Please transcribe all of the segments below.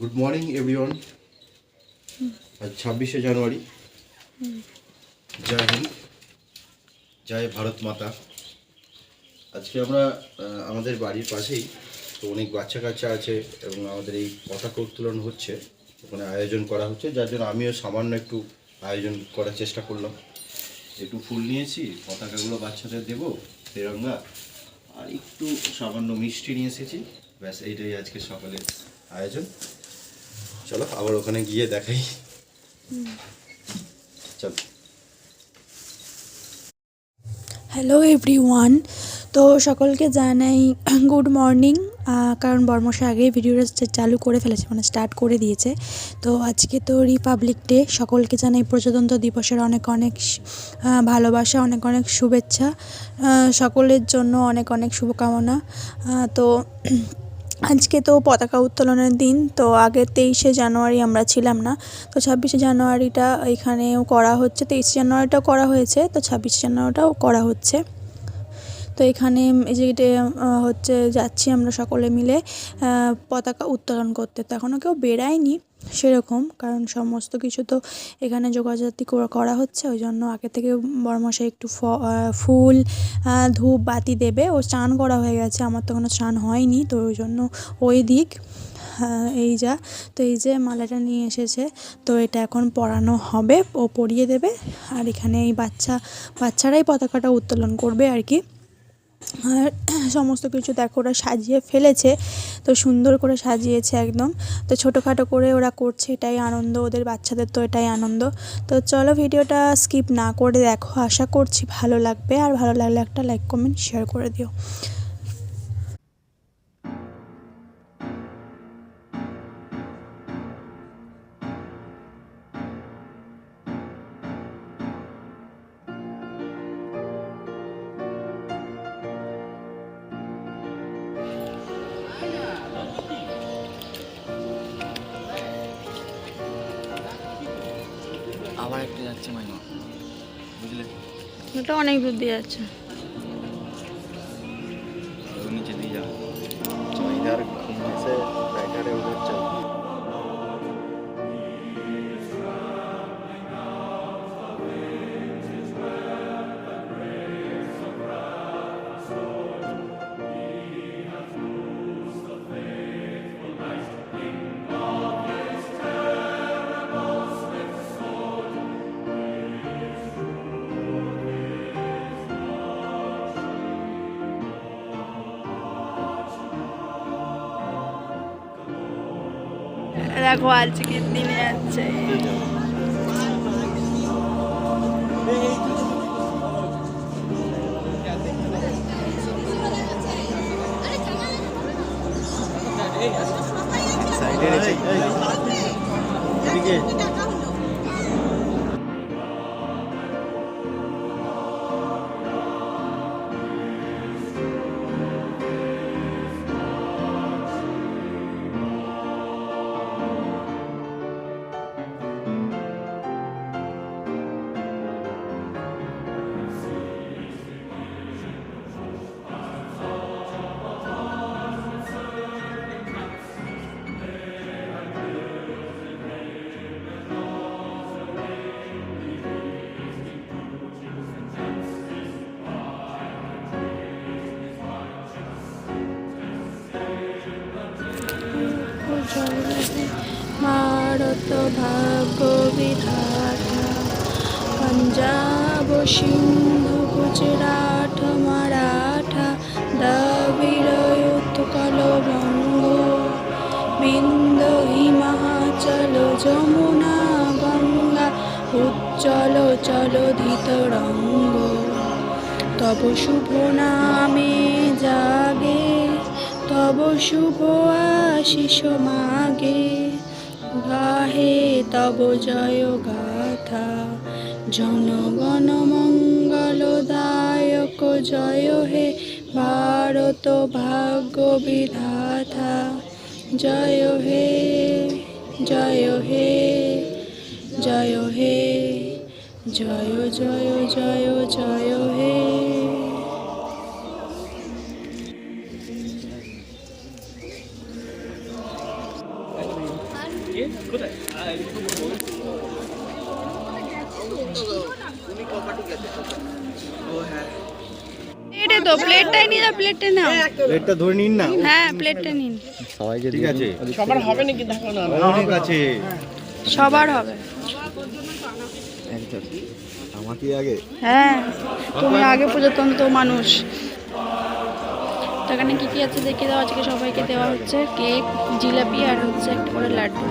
Good morning everyone আজ ছাব্বিশে জানুয়ারি। জয় হিন্দ, জয় ভারত মাতা। আজকে আমরা আমাদের বাড়ির পাশেই তো অনেক বাচ্চা কাচ্চা আছে এবং আমাদের এই পতাকা উত্তোলন হচ্ছে, ওখানে আয়োজন করা হচ্ছে, যার জন্য আমিও সামান্য একটু আয়োজন করার চেষ্টা করলাম। একটু ফুল নিয়েছি, পতাকাগুলো বাচ্চাদের দেবো, তেরঙ্গা, আর একটু সামান্য মিষ্টি নিয়ে এসেছি। ব্যাস, এইটাই আজকে সকালের আয়োজন। চলো, আবার ওখানে গিয়ে দেখাই। চলো। হ্যালো এভরিওয়ান তো সকলকে জানাই গুড মর্নিং কারণ বর্মশা আগেই ভিডিওটা চালু করে ফেলেছে মানে স্টার্ট করে দিয়েছে। তো আজকে তো রিপাবলিক ডে সকলকে জানাই প্রজাতন্ত্র দিবসের অনেক অনেক ভালোবাসা, অনেক অনেক শুভেচ্ছা। সকলের জন্য অনেক অনেক শুভকামনা। তো আজকে তো পতাকা উত্তোলনের দিন, তো আগের তেইশে জানুয়ারি আমরা ছিলাম না। তো ছাব্বিশে জানুয়ারিটা এখানেও করা হচ্ছে, তেইশে জানুয়ারিটাও করা হয়েছে, তো ছাব্বিশে জানুয়ারিটাও করা হচ্ছে। তো এখানে এই যে হচ্ছে যাচ্ছি আমরা সকলে মিলে পতাকা উত্তোলন করতে। তো এখনও কেউ বেরায়নি সেরকম কারণ সমস্ত কিছু তো এখানে যোগাযাতি করা- হচ্ছে ওই জন্য আগে থেকে বড়মশাই একটু ফুল ধূপ বাতি দেবে ও স্নান করা হয়ে গেছে আমার তো কোনো স্নান হয়নি তো ওই জন্য ওই দিক হ্যাঁ, এই যা তো এই যে মালাটা নিয়ে এসেছে তো এটা এখন পরানো হবে ও পরিয়ে দেবে আর এখানে এই বাচ্চা বাচ্চারাই পতাকাটা উত্তোলন করবে আর কি। আর সমস্ত কিছু দেখো, ওরা সাজিয়ে ফেলেছে, তো সুন্দর করে সাজিয়েছে একদম। তো ছোটোখাটো করে ওরা করছে, এটাই আনন্দ, ওদের বাচ্চাদের তো এটাই আনন্দ। তো চলো ভিডিওটা স্কিপ না করে দেখো, আশা করছি ভালো লাগবে। আর ভালো লাগলে একটা লাইক, কমেন্ট শেয়ার করে দিও। আবার একটা যাচ্ছে মাইমা বুঝলে? ওটা অনেক দূর দিয়ে যাচ্ছে। দেখো আজকে দিনে যাচ্ছে সাইডে রেখে ভারত ভাগ্য বিধাতা পঞ্জাব সিন্ধু গুজরাট মারাঠা দ্রাবিড় উৎকল বঙ্গ। বিন্দ হিমাচল যমুনা গঙ্গা উজ্জ্বল চলধিত রঙ্গ। তব শুভ নামে জাগে, তব শুভ আশিস মাগে গাহে তব জয় গাথা। জনগণ মঙ্গলদায়ক জয় হে, ভারত ভাগ্য বিধাতা। জয় হে জয় হে জয় হে, জয় জয় জয় জয় হে। এটা তো প্লেটটাই নিয়ে যাও প্লেটটা নাও। প্লেটটা ধরে নিন না। হ্যাঁ প্লেটটা নিন। ঠিক আছে। সবার হবে নাকি দেখো না অনেক আছে। সবার হবে। আমাকে আগে। হ্যাঁ তুমি আগে প্রজাতন্ত্র মানুষ। এখানে কি কি আছে দেখিয়ে দেওয়া আজকে সবাইকে দেওয়া হচ্ছে কেক, জিলাপি আর হচ্ছে একটা করে লাড্ডু।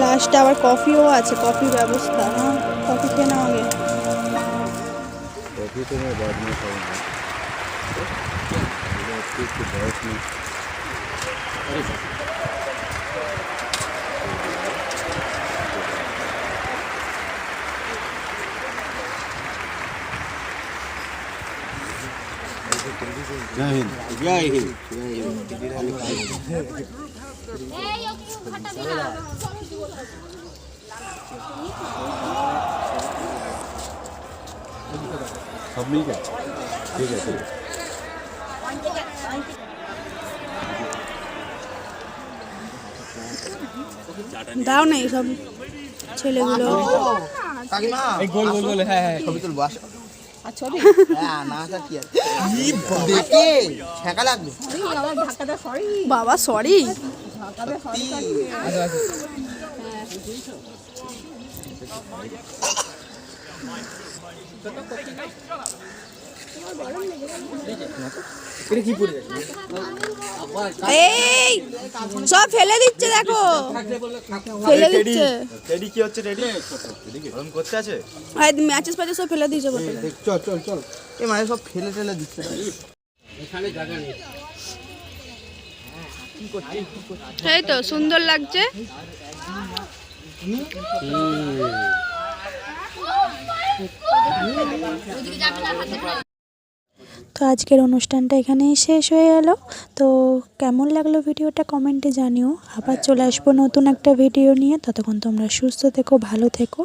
লাস্টে আবার কফিও আছে কফি ব্যবস্থা হ্যাঁ কফি খেয়ে নাও আগে कॉफी तो मैं बाद में खाऊंगा पहले आपको इसके बॉस में जय हिंद जय हिंद সব মিল যায় ঠিক আছে দাও না এইসব ছেলেগুলো। এই গোল গোল হ্যাঁ, হ্যাঁ। ইয়ে বাবা সরি। এই সব ফেলে দিচ্ছে দেখো। ফেলে দিচ্ছে। রেডি কি হচ্ছে রেডি গরম করতে আছে? ম্যাচেস সব ফেলে দিয়েছে চল চল চল। এ মানে সব ফেলে টেলে দিচ্ছে। এই তো সুন্দর লাগছে। তো আজকের অনুষ্ঠানটা এখানেই শেষ হয়ে গেল। তো কেমন লাগল ভিডিওটা কমেন্টে জানিও। আবার চলে আসব নতুন একটা ভিডিও নিয়ে। ততক্ষণ তোমরা সুস্থ থেকো ভালো থেকো।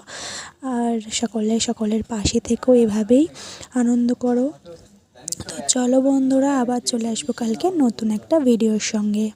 আর সকলে সকলের পাশে থেকো এভাবেই আনন্দ করো। তো চলো বন্ধুরা আবার চলে আসব কালকে নতুন একটা ভিডিওর সঙ্গে।